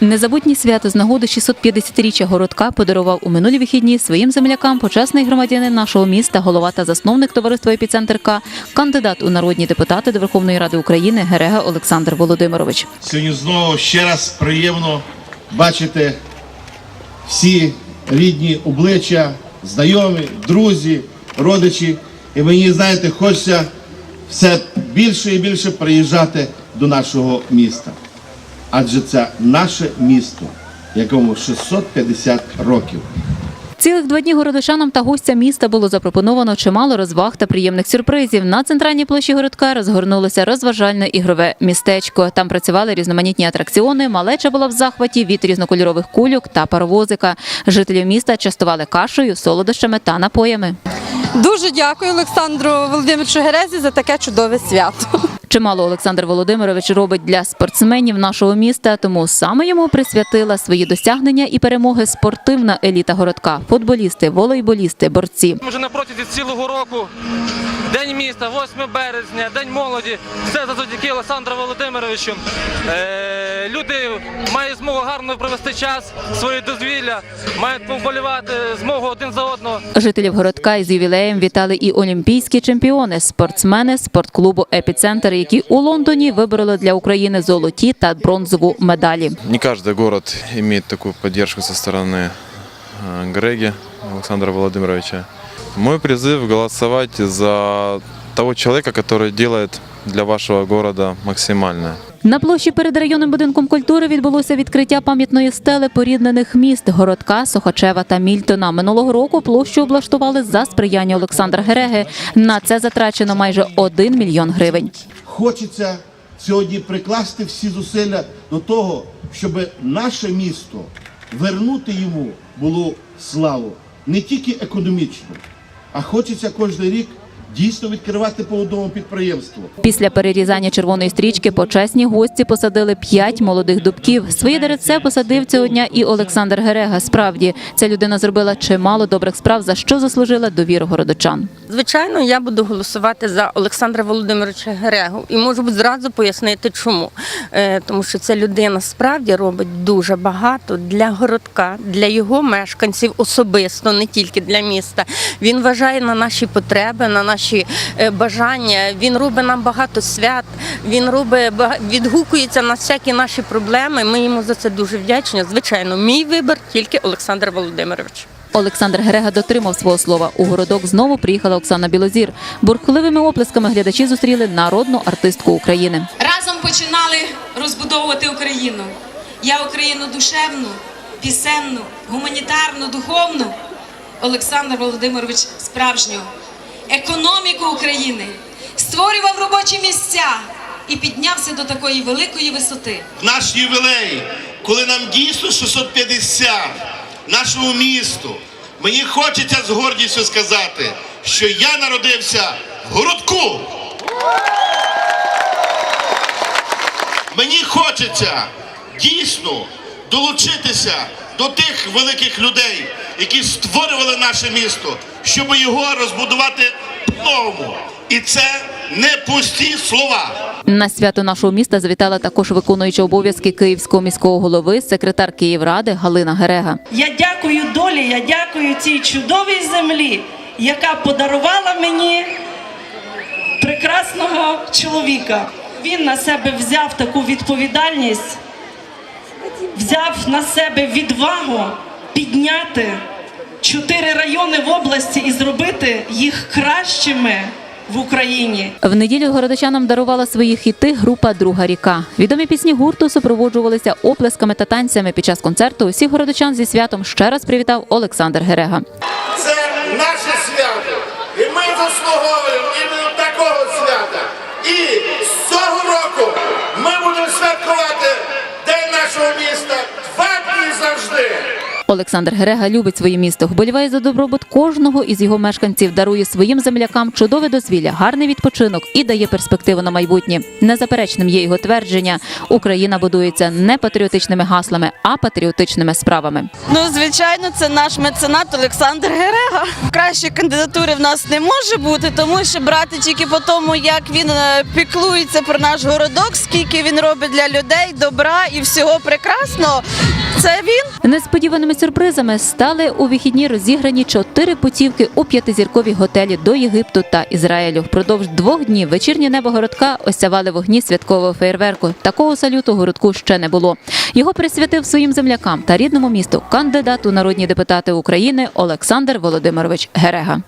Незабутнє свято з нагоди 650-річчя городка подарував у минулі вихідні своїм землякам почесний громадянин нашого міста, голова та засновник товариства «Епіцентр К», кандидат у народні депутати до Верховної Ради України Герега Олександр Володимирович. Сьогодні знову ще раз приємно бачити всі рідні обличчя, знайомі, друзі, родичі. І мені, знаєте, хочеться все більше і більше приїжджати до нашого міста. Адже це наше місто, якому 650 років. Цілих два дні городочанам та гостям міста було запропоновано чимало розваг та приємних сюрпризів. На центральній площі городка розгорнулося розважальне ігрове містечко. Там працювали різноманітні атракціони. Малеча була в захваті від різнокольорових кульок та паровозика. Жителів міста частували кашею, солодощами та напоями. Дуже дякую Олександру Володимировичу Герезі за таке чудове свято. Чимало Олександр Володимирович робить для спортсменів нашого міста, тому саме йому присвятила свої досягнення і перемоги спортивна еліта городка: футболісти, волейболісти, борці. Вже на протязі цілого року День міста, 8 березня, День молоді. Все завдяки Олександру Володимировичу. Е, люди мають змогу гарно провести час, своє дозвілля, мають поболівати змогу один за одного. Жителів городка із ювілеєм вітали і олімпійські чемпіони, спортсмени спортклубу Епіцентр, які у Лондоні вибороли для України золоті та бронзову медалі. Не каждый город имеет такую поддержку со стороны э, Греги Александра Владимировича. Мой призыв голосовать за того человека, который делает для вашего города максимальное. На площі перед районним будинком культури відбулося відкриття пам'ятної стели поріднених міст городка, Сохачева та Мільтона. Минулого року площу облаштували за сприяння Олександра Гереги. На це затрачено майже 1 мільйон гривень. Хочеться сьогодні прикласти всі зусилля до того, щоб наше місто вернути йому було славу не тільки економічну, а хочеться кожен рік дійсно відкривати по одному підприємству. Після перерізання червоної стрічки почесні гості посадили п'ять молодих дубків. Своє деревце посадив цього дня і Олександр Герега. Справді, ця людина зробила чимало добрих справ, за що заслужила довіру городочан. Звичайно, я буду голосувати за Олександра Володимировича Герегу і можу зразу пояснити, чому. Е, Тому що ця людина справді робить дуже багато для городка, для його мешканців особисто, не тільки для міста. Він вважає на наші потреби, на наші е, бажання. Він робить нам багато свят. Він робить відгукується на всякі наші проблеми. Ми йому за це дуже вдячні. Звичайно, мій вибір тільки Олександр Володимирович. Олександр Герега дотримав свого слова. У городок знову приїхала Оксана Білозір. Бурхливими оплесками глядачі зустріли народну артистку України. разом починали розбудовувати Україну. Я Україну душевну, пісенну, гуманітарну, духовну. Олександр Володимирович справжню економіку України створював робочі місця і піднявся до такої великої висоти. наш ювілей, коли нам дійсно 650 нашому місту, мені хочеться з гордістю сказати, що я народився в городку. Мені хочеться дійсно долучитися до тих великих людей, які створювали наше місто, щоб його розбудувати по-новому. І це не пусті слова. На свято нашого міста завітала також виконуюча обов'язки київського міського голови, секретар Київради Галина Герега. Я дякую долі, я дякую цій чудовій землі, яка подарувала мені прекрасного чоловіка. Він на себе взяв таку відповідальність, взяв на себе відвагу підняти чотири райони в області і зробити їх кращими в Україні. В неділю городочанам дарувала свої хіти група Друга ріка. Відомі пісні гурту супроводжувалися оплесками та танцями. Під час концерту усіх городочан зі святом ще раз привітав Олександр Герега. Це наше свято. І ми заслуговуємо Олександр Герега любить своє місто, вболіває за добробут кожного із його мешканців, дарує своїм землякам чудове дозвілля, гарний відпочинок і дає перспективу на майбутнє. Незаперечним є його твердження: Україна будується не патріотичними гаслами, а патріотичними справами. Ну, звичайно, це наш меценат Олександр Герега. Кращої кандидатури в нас не може бути, тому що брати тільки по тому, як він е, піклується про наш городок, скільки він робить для людей, добра і всього прекрасного. Це він. Несподіваними сюрпризами стали у вихідні розіграні чотири путівки у п'ятизіркові готелі до Єгипту та Ізраїлю. Впродовж двох днів вечірнє небо городка осявали вогні святкового феєрверку. Такого салюту городку ще не було. Його присвятив своїм землякам та рідному місту кандидат у народні депутати України Олександр Володимирович Герега.